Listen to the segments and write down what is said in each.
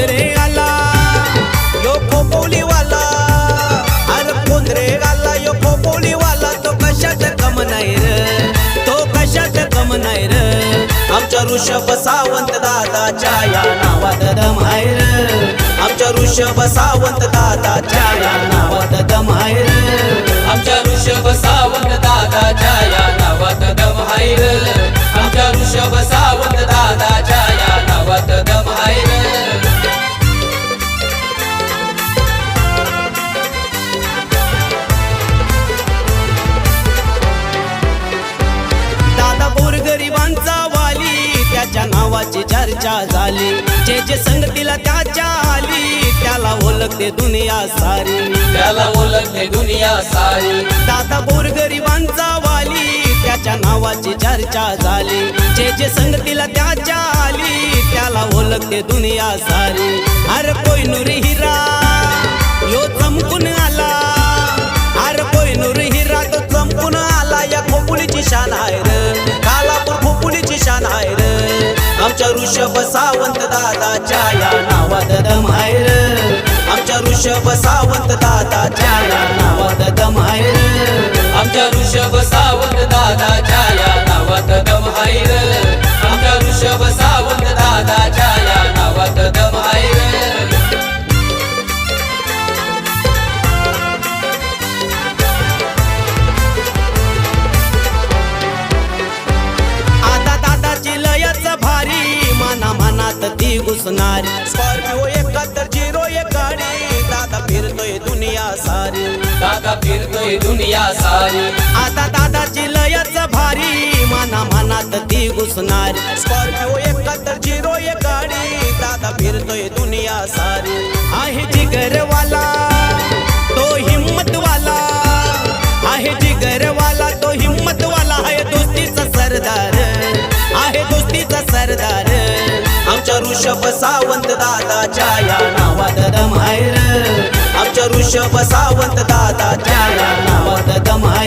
आला आला तो र? तो र? आमच्या ऋषभ सावंत दादाच्या या नावात दम आहे आमच्या ऋषभ सावंत दादाच्या या नावात दम आहे र. आमच्या ऋषभ सावंत नावाची चर्चा झाली. जे जे संगतीला त्याच्या आली त्याला ओळखते दुनिया सारी. त्याला ओळखते दुनिया सारी. दादा गोरगरिबांचा वाली. त्याच्या नावाची चर्चा झाली. जे जे संगतीला त्याच्या आली त्याला ओळखते दुनिया सारी. अरे कोई नुरी हिरा. ऋषभ सावंत दादाच्या या नावात दम आहे आमच्या ऋषभ सावंत दादाच्या या नावात दम आहे आमच्या ऋषभ सावंत दादाच्या ती घुसणारी स्कॉर्पिओ एकाहत्तर झिरो एक गाडी दादा फिरतोय दुनिया सारी। दादा फिरतोय दुनिया सारी। आता दादाची लयच भारी। मना मनात ती घुसणारी स्कॉर्पिओ एकाहत्तर सावंत दादाच्या या नावात दमायर आमच्या ऋषभ सावंत दादाच्या या नावात दमायर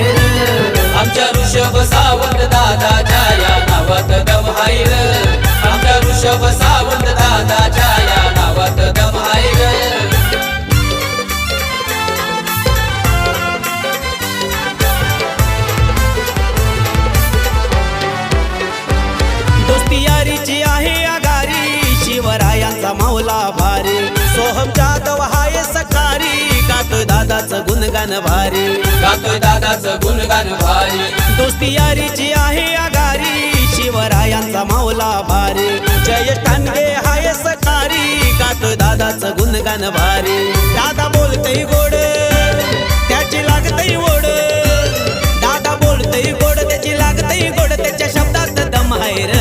भारी. सोहम जाधव हाय सकारी गातोय दादाचं गुणगान भारी. गातोय दादाचं गुणगान भारी. दोस्ती यारीची आहे आगारी शिवरायांचा मावला भारी. जय टांगे हाय सकारी गातोय दादाचं गुणगान भारी. दादा बोलतय गोड त्याची लागतय ओढ. दादा बोलतय गोड त्याची लागतय गोड त्याच्या शब्दात दम आहे र.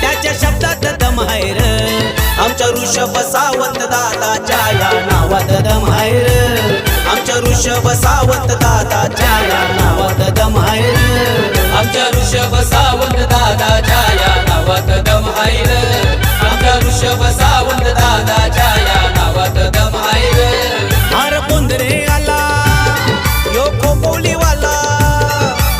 त्याच्या शब्दात दम आहे र. आमच्या ऋषभ सावंत दादाच्या या नावात दमायर र आमच्या ऋषभ सावंत दादाच्या या नावात दमायर आमच्या ऋषभ सावंत दादाच्या या नावात दम र. आमच्या ऋषभ सावंत दादाच्या या नावात दम आहे र. पोंदरे आला यो खोपोलीवाला.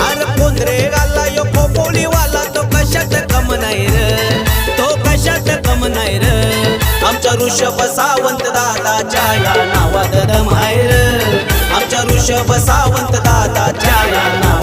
अरे पोंदरे आला यो खोपोलीवाला. तो कशात कम नाही र? तो कशात कम नाही र? आमच्या ऋषभ सावंत दादाच्या या नावात दम आमच्या ऋषभ सावंत दादाच्या या नावात